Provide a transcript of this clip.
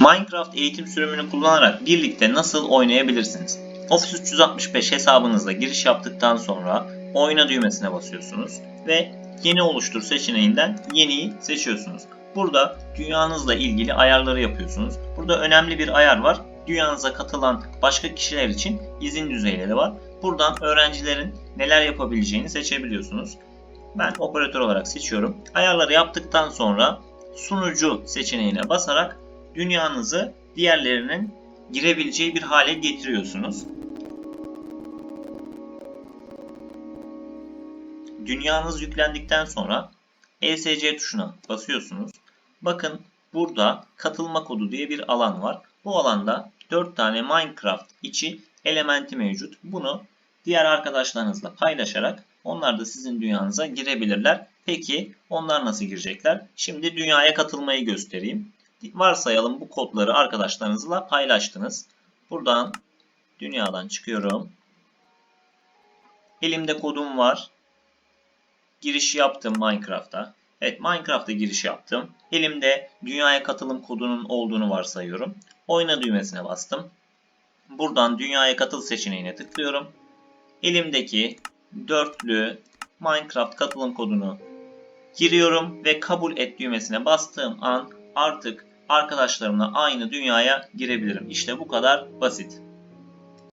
Minecraft eğitim sürümünü kullanarak birlikte nasıl oynayabilirsiniz? Office 365 hesabınızla giriş yaptıktan sonra oyna düğmesine basıyorsunuz ve yeni oluştur seçeneğinden yeniyi seçiyorsunuz. Burada dünyanızla ilgili ayarları yapıyorsunuz. Burada önemli bir ayar var. Dünyanıza katılan başka kişiler için izin düzeyleri var. Buradan öğrencilerin neler yapabileceğini seçebiliyorsunuz. Ben operatör olarak seçiyorum. Ayarları yaptıktan sonra sunucu seçeneğine basarak dünyanızı diğerlerinin girebileceği bir hale getiriyorsunuz. Dünyanız yüklendikten sonra ESC tuşuna basıyorsunuz. Bakın burada katılma kodu diye bir alan var. Bu alanda 4 tane Minecraft içi elementi mevcut. Bunu diğer arkadaşlarınızla paylaşarak onlar da sizin dünyanıza girebilirler. Peki onlar nasıl girecekler? Şimdi dünyaya katılmayı göstereyim. Varsayalım bu kodları arkadaşlarınızla paylaştınız. Buradan dünyadan çıkıyorum. Elimde kodum var. Giriş yaptım Minecraft'a. Evet Minecraft'a giriş yaptım. Elimde dünyaya katılım kodunun olduğunu varsayıyorum. Oyna düğmesine bastım. Buradan dünyaya katıl seçeneğine tıklıyorum. Elimdeki dörtlü Minecraft katılım kodunu giriyorum ve kabul et düğmesine bastığım an artık arkadaşlarımla aynı dünyaya girebilirim. İşte bu kadar basit.